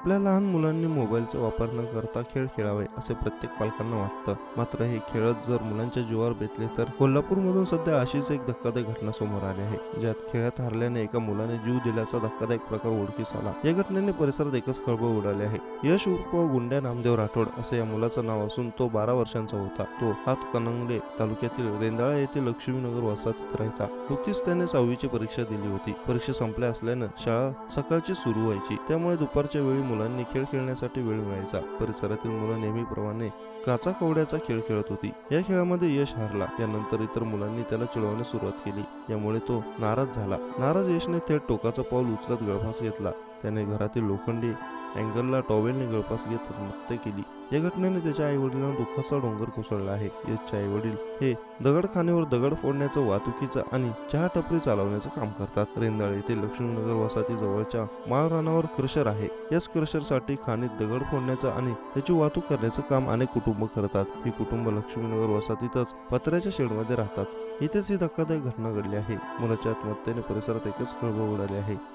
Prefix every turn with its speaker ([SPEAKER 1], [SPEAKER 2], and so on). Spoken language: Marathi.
[SPEAKER 1] आपल्या लहान मुलांनी मोबाईलचा वापर न करता खेळ खेळावे असे प्रत्येक पालकांना वाटतं. मात्र हे खेळत जर मुलांच्या जीवावर बेतले तर कोल्हापूरमधून सध्या अशीच एक धक्कादायक घटना समोर आली आहे ज्यात खेळात हरल्याने एका मुलाने जीव दिल्याचा धक्कादायक प्रकार ओळखीस आला. या घटनेने परिसरात एकच खळबळ उडाली आहे. यश उर्फ गुंड्या नामदेव राठोड असे या मुलाचं नाव असून तो बारा वर्षांचा होता. तो हात कनंगले तालुक्यातील रेंदाळा येथे लक्ष्मीनगर वसाहतीत राहायचा. नुकतीच त्याने सहावीची परीक्षा दिली होती. परीक्षा संपल्या असल्यानं शाळा सकाळची सुरू व्हायची. त्यामुळे दुपारच्या वेळी मुलांनी खेळ खेळण्यासाठी वेळ मिळायचा. परिसरातील मुलं नेहमीप्रमाणे काचा कवड्याचा खेळ खेळत होती. या खेळामध्ये यश हारला. यानंतर इतर मुलांनी त्याला चिडवण्यास सुरुवात केली. यामुळे तो नाराज झाला. नाराज यशने थेट टोकाचा पाऊल उचलत गळफास घेतला. त्याने घरातील लोखंडी अँगलला टॉवेलने गळफास घेत आत्महत्या केली. या घटनेने त्याच्या आई वडिलांना दुःखाचा डोंगर कोसळला आहे. यशचे आई वडील हे दगडखानेवर दगड फोडण्याचं वाहतुकीचं आणि चहा टपरी चालवण्याचं काम करतात. रेंदाळ येथे लक्ष्मीनगर वसाहती जवळच्या माळरानावर क्रशर आहे. याच क्रशरसाठी खाणीत दगड फोडण्याचं आणि त्याची वाहतूक करण्याचं काम अनेक कुटुंब करतात. ही कुटुंब लक्ष्मीनगर वसाहतीतच पत्र्याच्या शेडमध्ये राहतात. इथेच ही धक्कादायक घटना घडली आहे. मुलाच्या आत्महत्येने परिसरात एकच खळबळ उडाली आहे.